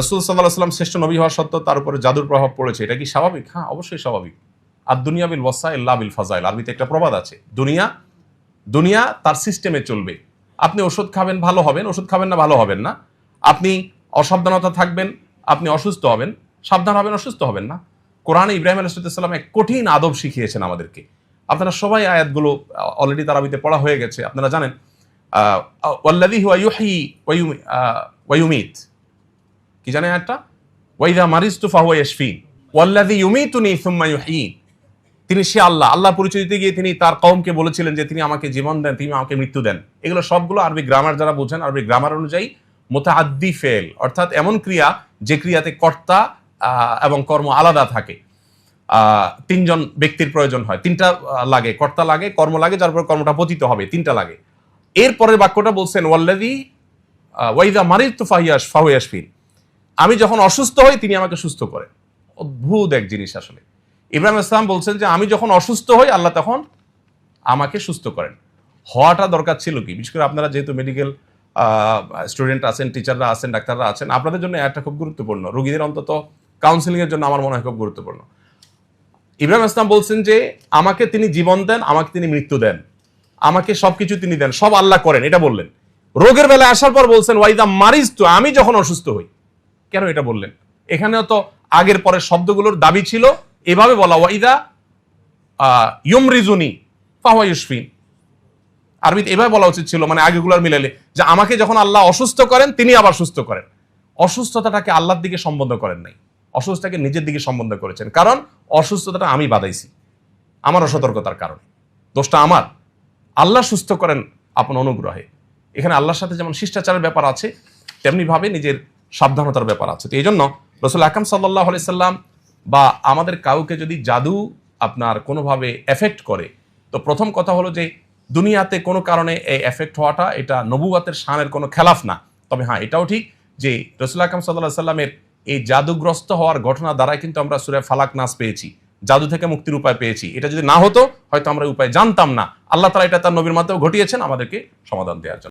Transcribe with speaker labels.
Speaker 1: রসুল সাল্লাহ সাল্লাম শ্রেষ্ঠ নবী হওয়া সত্ত্বেও তার উপরে জাদুর প্রভাব পড়েছে। এটা কি স্বাভাবিক? হ্যাঁ অবশ্যই স্বাভাবিক। আর দুনিয়া বিল ওয়াসা ইল্লা বিল ফাজাইল আরবিতে একটা প্রবাদ আছে দুনিয়া দুনিয়া তার সিস্টেমে চলবে। আপনি ওষুধ খাবেন ভালো হবেন ওষুধ খাবেন না ভালো হবেন না। আপনি অসাবধানতা থাকবেন আপনি অসুস্থ হবেন সাবধান হবেন অসুস্থ হবেন না। কোরআনে ইব্রাহিম আলাইসাল্লাম এক কঠিন আদব শিখিয়েছেন আমাদেরকে। আপনারা সবাই আয়াতগুলো অলরেডি তারাবিতে পড়া হয়ে গেছে। আপনারা জানেন আহ, ওয়াল্লাযী হুয়া ইউহয়ী ওয়া কি জানে একটা ওয়াইদা মারিজতু ফাহুয়া ইয়াশফিন। ওয়াল্লাযী ইউমীতুনি সুম্মা ইউহয়ীন তিনি সে আল্লাহ। আল্লাহ পরিচয় দিতে গিয়ে তিনি তার কওমকে বলেছিলেন যে তিনি আমাকে জীবন দেন, তিনি আমাকে মৃত্যু দেন। এগুলো সবগুলো আরবি গ্রামার যারা বোঝেন, আরবি গ্রামার অনুযায়ী মোতাআদ্দি ফেল, অর্থাৎ এমন ক্রিয়া যে ক্রিয়াতে কর্তা এবং কর্ম আলাদা থাকে। তিনজন ব্যক্তির প্রয়োজন হয়। তিনটা লাগে। কর্তা লাগে, কর্ম লাগে, যার পরে কর্মটা পতিত হবে। তিনটা লাগে। এরপরের বাক্যটা বলছেন ওয়াল্লাদি ওয়াইদা মারিদ তু ফাহিয়াস ফাহুয়াসফিন আমি যখন অসুস্থ হই, তিনি আমাকে সুস্থ করেন অদ্ভুত এক জিনিস আসলে। ইব্রাহিম ইসলাম বলছেন যে, আমি যখন অসুস্থ হই, আল্লাহ তখন আমাকে সুস্থ করেন। হওয়াটা দরকার ছিল কি? বিশেষ করে আপনারা যেহেতু মেডিকেল স্টুডেন্ট আছেন টিচাররা আছেন, ডাক্তাররা আছেন, আপনাদের জন্য একটা খুব গুরুত্বপূর্ণ। রোগীদের অন্তত কাউন্সিলিং এর জন্য আমার মনে হয় খুব গুরুত্বপূর্ণ। ইব্রাহিম ইসলাম বলছেন যে, আমাকে তিনি জীবন দেন, আমাকে তিনি মৃত্যু দেন। আমাকে সবকিছু তিনি দেন, সব আল্লাহ করেন। এটা বললেন। রোগের বেলায় আসার পর বলছেন, ওয়াইদা মারিজ তো আমি যখন অসুস্থ হই কেন এটা বললেন? এখানেও তো আগের পরের শব্দগুলোর দাবি ছিল, এভাবে বলা ওয়াইদা ইয়মরিজুনি ইউসফিন আরবিতে এভাবে বলা উচিত ছিল মানে আগেগুলোর মিলালে, যে আমাকে যখন আল্লাহ অসুস্থ করেন, তিনি আবার সুস্থ করেন। অসুস্থতাটাকে আল্লাহর দিকে সম্বন্ধ করেন নাই। অসুস্থতাকে নিজের দিকে সম্বন্ধ করেছেন। কারণ অসুস্থতাটা আমি বাদাইছি আমার অসতর্কতার কারণে। দোষটা আমার। আল্লাহ সুস্থ করেন আপন অনুগ্রহে। এখানে আল্লাহর সাথে যেমন শিষ্টাচারের ব্যাপার আছে তেমনি ভাবে নিজের সাবধানতার ব্যাপার আছে। তো এই জন্য রসুল আকাম সাল্লাহ সাল্লাম বা আমাদের কাউকে যদি জাদু আপনার কোনোভাবে এফেক্ট করে, তো প্রথম কথা হলো যে দুনিয়াতে কোনো কারণে এই এফেক্ট হওয়াটা এটা নবুয়াতের শানের কোনো খেলাফ না। তবে হ্যাঁ এটাও ঠিক যে রসুল আকাম সাল্লাহ সাল্লামের এই জাদুগ্রস্ত হওয়ার ঘটনা দ্বারাই কিন্তু আমরা সুরে ফালাক নাস পেয়েছি, জাদু থেকে মুক্তির উপায় পেয়েছি। এটা যদি না হতো, হয়তো আমরা উপায় জানতাম না। আল্লাহ তালা এটা তার নবীর মাধ্যমে ঘটিয়েছেন, আমাদেরকে সমাধান দেওয়ার জন্য।